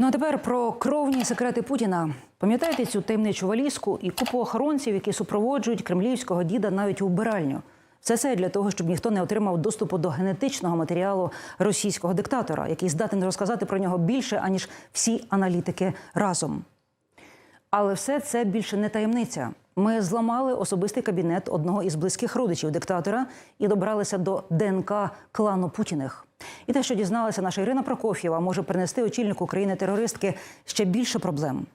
Ну а тепер про кровні секрети Путіна. Пам'ятаєте цю таємничу валізку і купу охоронців, які супроводжують кремлівського діда навіть у вбиральню. Все це для того, щоб ніхто не отримав доступу до генетичного матеріалу російського диктатора, який здатен розказати про нього більше аніж всі аналітики разом. Але все це більше не таємниця. Ми зламали особистий кабінет одного із близьких родичів диктатора і добралися до ДНК клану Путіних. І те, що дізналася наша Ірина Прокоф'єва, може принести очільнику країни-терористки ще більше проблем.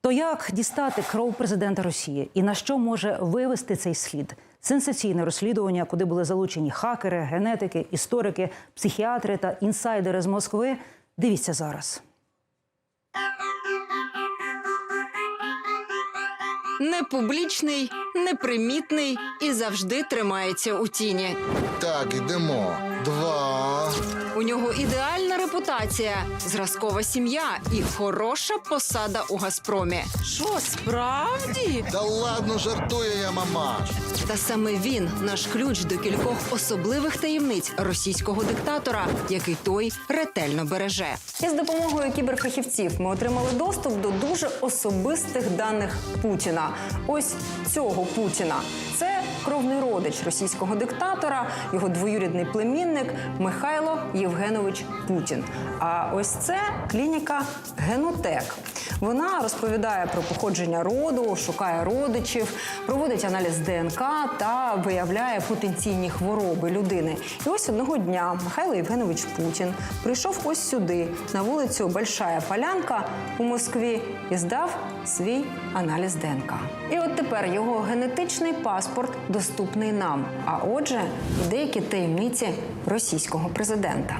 То як дістати кров президента Росії і на що може вивести цей слід? Сенсаційне розслідування, куди були залучені хакери, генетики, історики, психіатри та інсайдери з Москви. Дивіться зараз. Непублічний, непримітний і завжди тримається у тіні. Так, йдемо. Два. У нього ідеальна репутація, зразкова сім'я і хороша посада у Газпромі. Що справді? Та ладно, жартує я, мамаш. Та саме він наш ключ до кількох особливих таємниць російського диктатора, який той ретельно береже. І з допомогою кіберфахівців ми отримали доступ до дуже особистих даних Путіна. Ось цього Путіна. Це кровний родич російського диктатора, його двоюрідний племінник Михайло Євгенович Путін. А ось це клініка Генотек. Вона розповідає про походження роду, шукає родичів, проводить аналіз ДНК та виявляє потенційні хвороби людини. І ось одного дня Михайло Євгенович Путін прийшов ось сюди, на вулицю Большая Полянка у Москві, і здав свій аналіз ДНК. І от тепер його генетичний паспорт доступний нам. А отже, деякі таємниці російського президента.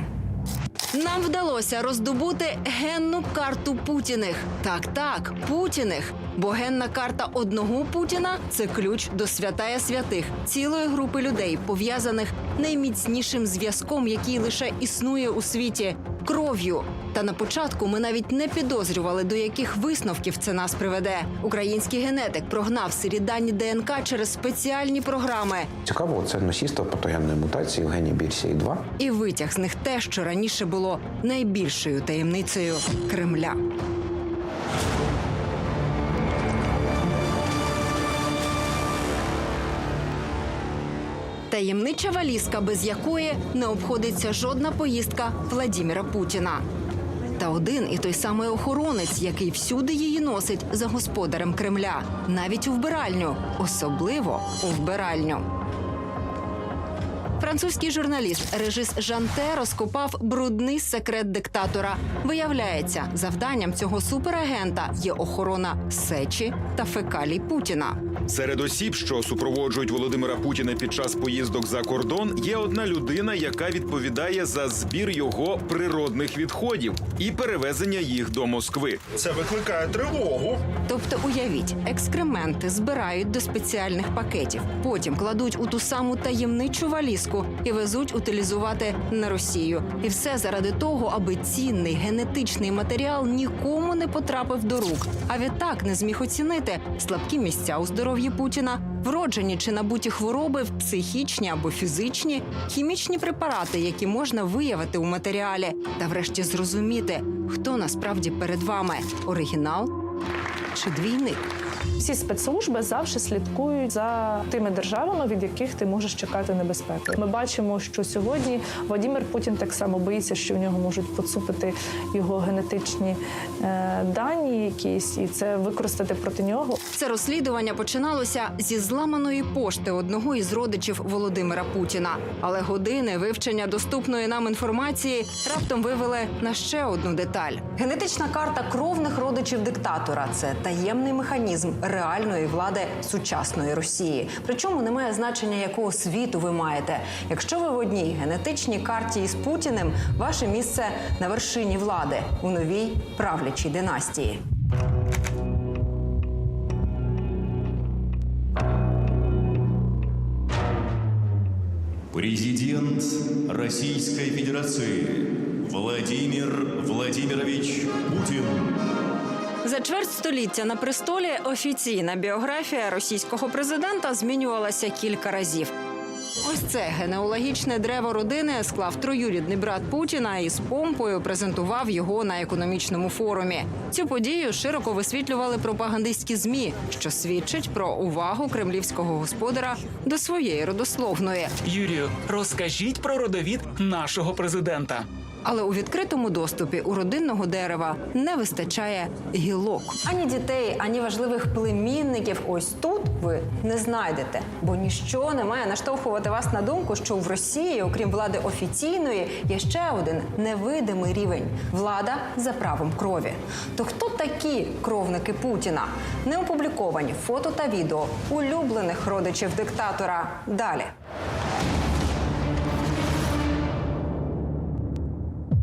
Нам вдалося роздобути генну карту Путіних. Так, так, Путіних. Бо генна карта одного Путіна це ключ до святая святих цілої групи людей, пов'язаних найміцнішим зв'язком, який лише існує у світі кров'ю. Та на початку ми навіть не підозрювали, до яких висновків це нас приведе. Український генетик прогнав сирі дані ДНК через спеціальні програми Цікаво, це носійство патогенної мутації в гені BRCA2. і витяг з них те, що раніше було найбільшою таємницею Кремля. Таємнича валізка, без якої не обходиться жодна поїздка Владіміра Путіна. Один і той самий охоронець, який всюди її носить за господарем Кремля, навіть у вбиральню, особливо у вбиральню. Французький журналіст Режис Жанте розкопав брудний секрет диктатора. Виявляється, завданням цього суперагента є охорона сечі та фекалій Путіна. Серед осіб, що супроводжують Володимира Путіна під час поїздок за кордон, є одна людина, яка відповідає за збір його природних відходів і перевезення їх до Москви. Це викликає тривогу. Тобто, уявіть, екскременти збирають до спеціальних пакетів, потім кладуть у ту саму таємничу валізку і везуть утилізувати на Росію. І все заради того, аби цінний генетичний матеріал нікому не потрапив до рук. А відтак не зміг оцінити слабкі місця у здоров'ї Путіна, вроджені чи набуті хвороби, психічні або фізичні, хімічні препарати, які можна виявити у матеріалі, та врешті зрозуміти, хто насправді перед вами оригінал чи двійник. Всі спецслужби завжди слідкують за тими державами, від яких ти можеш чекати небезпеки. Ми бачимо, що сьогодні Владимир Путін так само боїться, що в нього можуть поцупити його генетичні е, дані, якісь, і це використати проти нього. Це розслідування починалося зі зламаної пошти одного із родичів Володимира Путіна. Але години вивчення доступної нам інформації раптом вивели на ще одну деталь. Генетична карта кровних родичів диктатора це таємний механізм реальної влади сучасної Росії. Причому немає значення, якого світу ви маєте. Якщо ви в одній генетичній карті із Путіним, ваше місце на вершині влади у новій правлячій династії. Президент Российской Федерации Владимир Владимирович Путин. За чверть століття на престолі офіційна біографія російського президента змінювалася кілька разів. Ось це генеалогічне древо родини склав троюрідний брат Путіна і з помпою презентував його на економічному форумі. Цю подію широко висвітлювали пропагандистські змі, що свідчить про увагу кремлівського господара до своєї родословної. Юрію, розкажіть про родовід нашого президента. Але у відкритому доступі у родинного дерева не вистачає гілок. Ані дітей, ані важливих племінників ось тут ви не знайдете, бо ніщо не має наштовхувати вас на думку, що в Росії, окрім влади офіційної, є ще один невидимий рівень влада за правом крові. То хто такі кровники Путіна? Не опубліковані фото та відео улюблених родичів диктатора. Далі.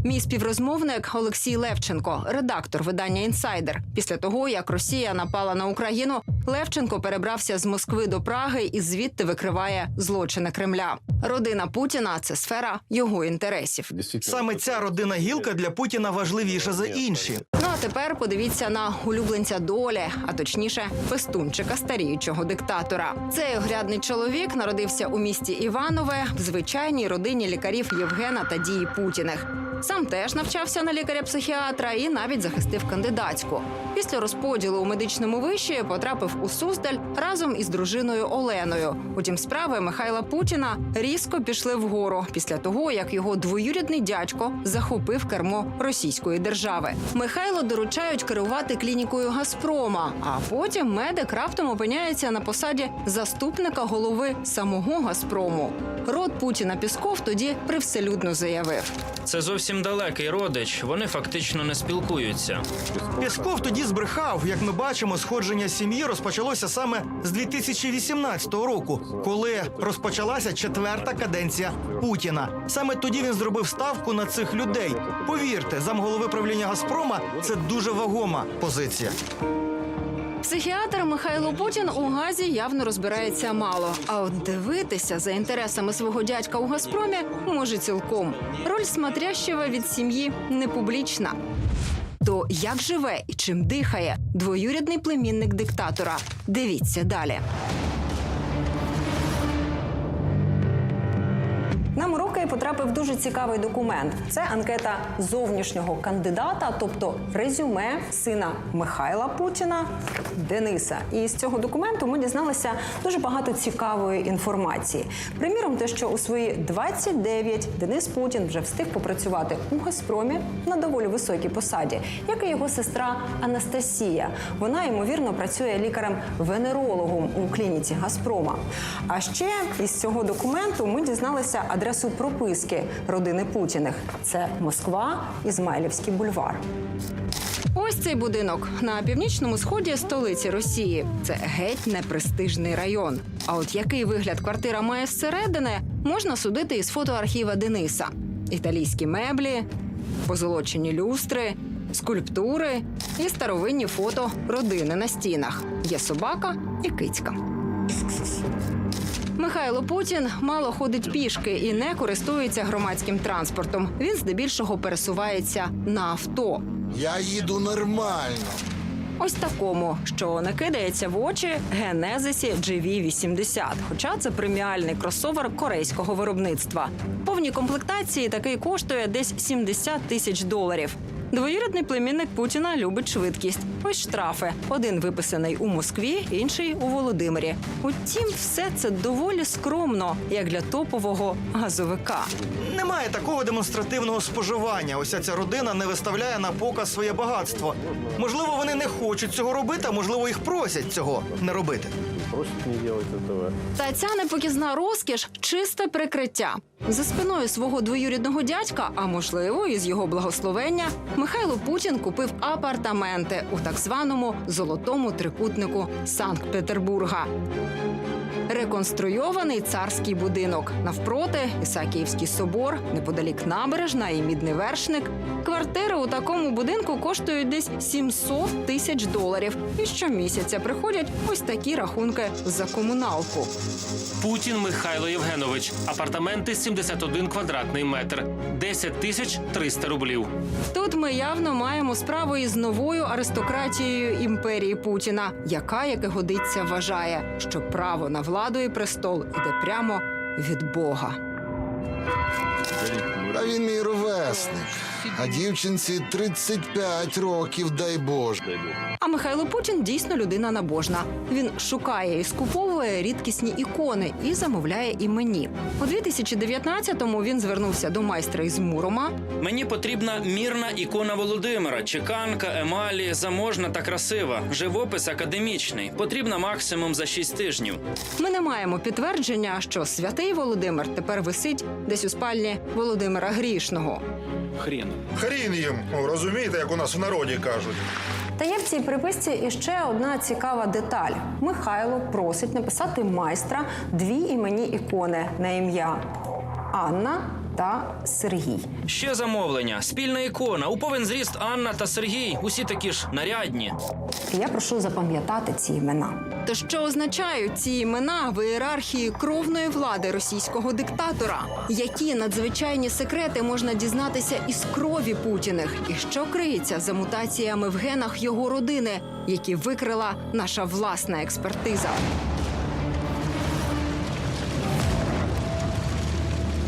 Мій співрозмовник Олексій Левченко, редактор видання Інсайдер. Після того, як Росія напала на Україну, Левченко перебрався з Москви до Праги і звідти викриває злочини Кремля. Родина Путіна це сфера його інтересів. Саме ця родина гілка для Путіна важливіша за інші. Ну а тепер подивіться на улюбленця долі, а точніше, пестунчика старіючого диктатора. Цей огрядний чоловік народився у місті Іванове в звичайній родині лікарів Євгена та Дії Путіних. Сам теж навчався на лікаря-психіатра і навіть захистив кандидатську. Після розподілу у медичному виші потрапив у Суздаль разом із дружиною Оленою. Утім, справи Михайла Путіна різко пішли вгору після того, як його двоюрідний дядько захопив кермо російської держави. Михайло доручають керувати клінікою Газпрома, а потім медик раптом опиняється на посаді заступника голови самого Газпрому. Род Путіна Пісков тоді привселюдно заявив. Це зовсім далекий родич. Вони фактично не спілкуються. Пєсков тоді збрехав. Як ми бачимо, сходження сім'ї розпочалося саме з 2018 року, коли розпочалася четверта каденція Путіна. Саме тоді він зробив ставку на цих людей. Повірте, замголови правління Газпрома це дуже вагома позиція. Психіатр Михайло Путін у газі явно розбирається мало. А от дивитися за інтересами свого дядька у Газпромі може цілком. Роль смотрящого від сім'ї не публічна. То як живе і чим дихає двоюрідний племінник диктатора? Дивіться далі. Потрапив дуже цікавий документ. Це анкета зовнішнього кандидата, тобто резюме сина Михайла Путіна Дениса. І з цього документу ми дізналися дуже багато цікавої інформації. Приміром, те, що у свої 29 Денис Путін вже встиг попрацювати у Газпромі на доволі високій посаді, як і його сестра Анастасія. Вона ймовірно працює лікарем-венерологом у клініці Газпрома. А ще із цього документу ми дізналися адресу прописки родини Путіних. Це Москва, Ізмайлівський бульвар. Ось цей будинок на північному сході столиці Росії. Це геть непрестижний район. А от який вигляд квартира має зсередини, можна судити із фотоархіва Дениса: італійські меблі, позолочені люстри, скульптури і старовинні фото родини на стінах. Є собака і кицька. Михайло Путін мало ходить пішки і не користується громадським транспортом. Він здебільшого пересувається на авто. Я їду нормально. Ось такому, що не кидається в очі Генезисі GV80. Хоча це преміальний кросовер корейського виробництва. В повній комплектації такий коштує десь 70 тисяч доларів. Двоюрідний племінник Путіна любить швидкість. Ось штрафи: один виписаний у Москві, інший у Володимирі. Утім, все це доволі скромно, як для топового газовика. Немає такого демонстративного споживання. Ось ця родина не виставляє на показ своє багатство. Можливо, вони не хочуть цього робити, а можливо, їх просять цього не робити. Та ця непокізна розкіш чисте прикриття. За спиною свого двоюрідного дядька, а можливо, із його благословення, Михайло Путін купив апартаменти у так званому золотому трикутнику Санкт-Петербурга. Реконструйований царський будинок навпроти Ісакіївський собор, неподалік набережна і мідний вершник. Квартири у такому будинку коштують десь 700 тисяч доларів. І щомісяця приходять ось такі рахунки за комуналку. Путін Михайло Євгенович. Апартаменти 71 квадратний метр, 10 тисяч 300 рублів. Тут ми явно маємо справу із новою аристократією імперії Путіна, яка, як і годиться, вважає, що право на владу і престол іде прямо від Бога. А він мій ровесник. А дівчинці 35 років, дай Боже. А Михайло Путін дійсно людина набожна. Він шукає і скуповує рідкісні ікони і замовляє і мені. У 2019-му він звернувся до майстра із Мурома. Мені потрібна мірна ікона Володимира, чеканка, емалі, заможна та красива. Живопис академічний. Потрібна максимум за 6 тижнів. Ми не маємо підтвердження, що святий Володимир тепер висить десь у спальні Володимира Грішного. Хрін. Хрін їм, ну, розумієте, як у нас в народі кажуть. Та є в цій приписці іще одна цікава деталь. Михайло просить написати майстра дві імені ікони на ім'я Анна та Сергій. Ще замовлення. Спільна ікона. У повен зріст Анна та Сергій. Усі такі ж нарядні. Я прошу запам'ятати ці імена. Та що означають ці імена в ієрархії кровної влади російського диктатора? Які надзвичайні секрети можна дізнатися із крові Путіних? І що криється за мутаціями в генах його родини, які викрила наша власна експертиза?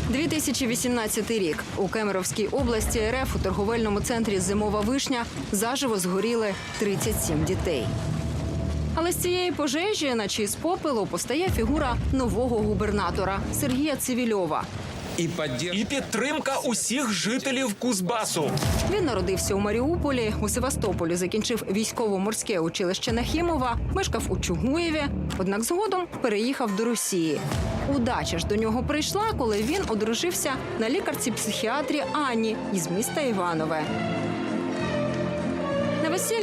2018 рік у Кемеровській області РФ у торговельному центрі Зимова вишня заживо згоріли 37 дітей. Але з цієї пожежі, наче з попелу, постає фігура нового губернатора Сергія Цивільова. І підтримка усіх жителів Кузбасу. Він народився у Маріуполі, у Севастополі закінчив військово-морське училище Нахімова, мешкав у Чугуєві, однак згодом переїхав до Росії. Удача ж до нього прийшла, коли він одружився на лікарці психіатрі Ані із міста Іванове.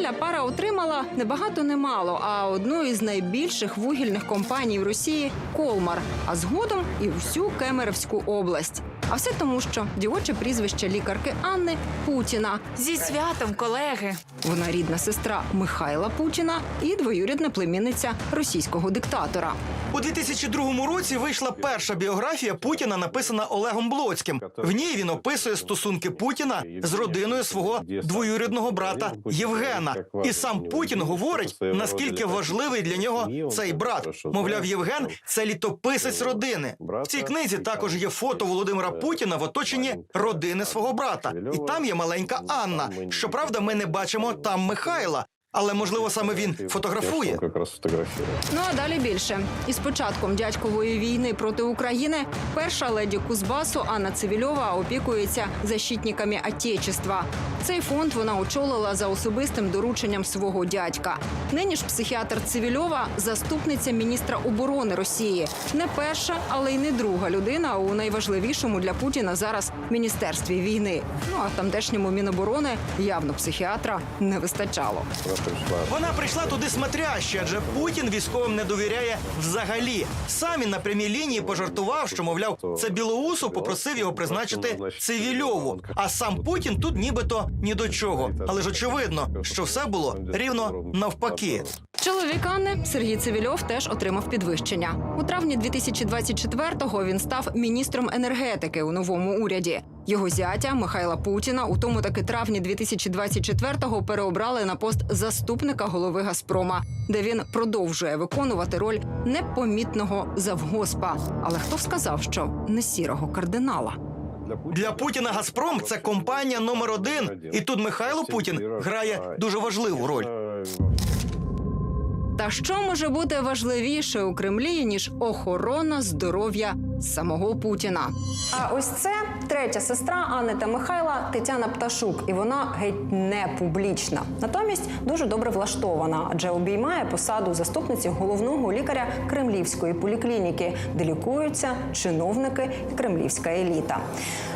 Весілля пара отримала не багато не а одну із найбільших вугільних компаній в Росії Колмар, а згодом і всю Кемеровську область. А все тому, що дівоче прізвище лікарки Анни Путіна. Зі святом, колеги. Вона рідна сестра Михайла Путіна і двоюрідна племінниця російського диктатора. У 2002 році вийшла перша біографія Путіна, написана Олегом Блоцьким. В ній він описує стосунки Путіна з родиною свого двоюрідного брата Євгена. І сам Путін говорить, наскільки важливий для нього цей брат. Мовляв, Євген це літописець родини. В цій книзі також є фото Володимира в оточенні родини свого брата. І там є маленька Анна. Щоправда, ми не бачимо там Михайла. Але можливо саме він фотографує. Ну а далі більше. Із початком дядькової війни проти України перша леді Кузбасу Анна Цивільова опікується защитниками Отечества. Цей фонд вона очолила за особистим дорученням свого дядька. Нині ж психіатр Цивільова заступниця міністра оборони Росії. Не перша, але й не друга людина у найважливішому для Путіна зараз міністерстві війни. Ну а тамтешньому міноборони явно психіатра не вистачало. Вона прийшла туди смотряще, адже Путін військовим не довіряє взагалі. Сам він на прямій лінії пожартував, що мовляв, це Білоусов попросив його призначити цивільову. А сам Путін тут нібито ні до чого. Але ж очевидно, що все було рівно навпаки. Чоловік Анни Сергій Цивільов теж отримав підвищення. У травні 2024-го він став міністром енергетики у новому уряді. Його зятя Михайла Путіна у тому таки травні 2024-го переобрали на пост заступника голови Газпрома, де він продовжує виконувати роль непомітного завгоспа. Але хто сказав, що не сірого кардинала? Для Путіна Газпром це компанія номер один. І тут Михайло Путін грає дуже важливу роль. Та що може бути важливіше у Кремлі ніж охорона здоров'я самого Путіна? А ось це третя сестра Анни та Михайла Тетяна Пташук, і вона геть не публічна. Натомість дуже добре влаштована, адже обіймає посаду заступниці головного лікаря Кремлівської поліклініки, де лікуються чиновники і кремлівська еліта.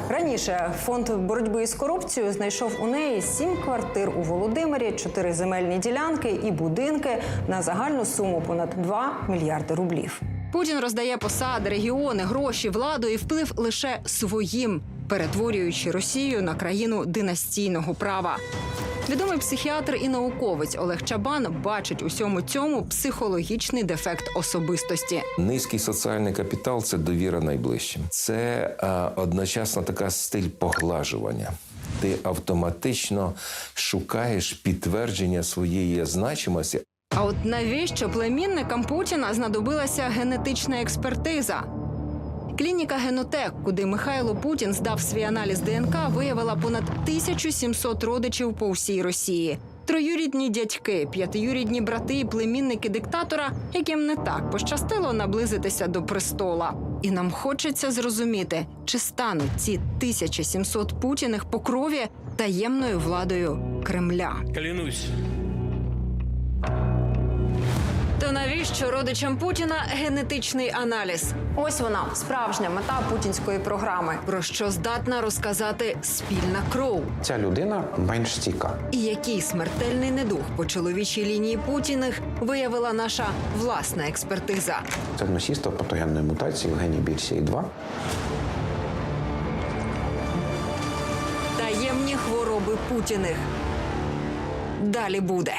Раніше фонд боротьби із корупцією знайшов у неї сім квартир у Володимирі, чотири земельні ділянки і будинки на загальну суму понад 2 мільярди рублів. Путін роздає посади, регіони, гроші, владу і вплив лише своїм, перетворюючи Росію на країну династійного права. Відомий психіатр і науковець Олег Чабан бачить усьому цьому психологічний дефект особистості. Низький соціальний капітал це довіра найближчим. Це е, одночасно така стиль поглажування. Ти автоматично шукаєш підтвердження своєї значимості. А от навіщо племінникам Путіна знадобилася генетична експертиза? Клініка Генотек, куди Михайло Путін здав свій аналіз ДНК, виявила понад 1700 родичів по всій Росії. Троюрідні дядьки, п'ятиюрідні брати і племінники диктатора, яким не так пощастило наблизитися до престола. І нам хочеться зрозуміти, чи стануть ці 1700 путіних по крові таємною владою Кремля. Клянусь. То навіщо родичам Путіна генетичний аналіз? Ось вона справжня мета путінської програми. Про що здатна розказати спільна кров? Ця людина менш стійка. І який смертельний недух по чоловічій лінії Путіних виявила наша власна експертиза. Це носійство патогенної мутації в гені BRCA2. Таємні хвороби Путіних. Далі буде.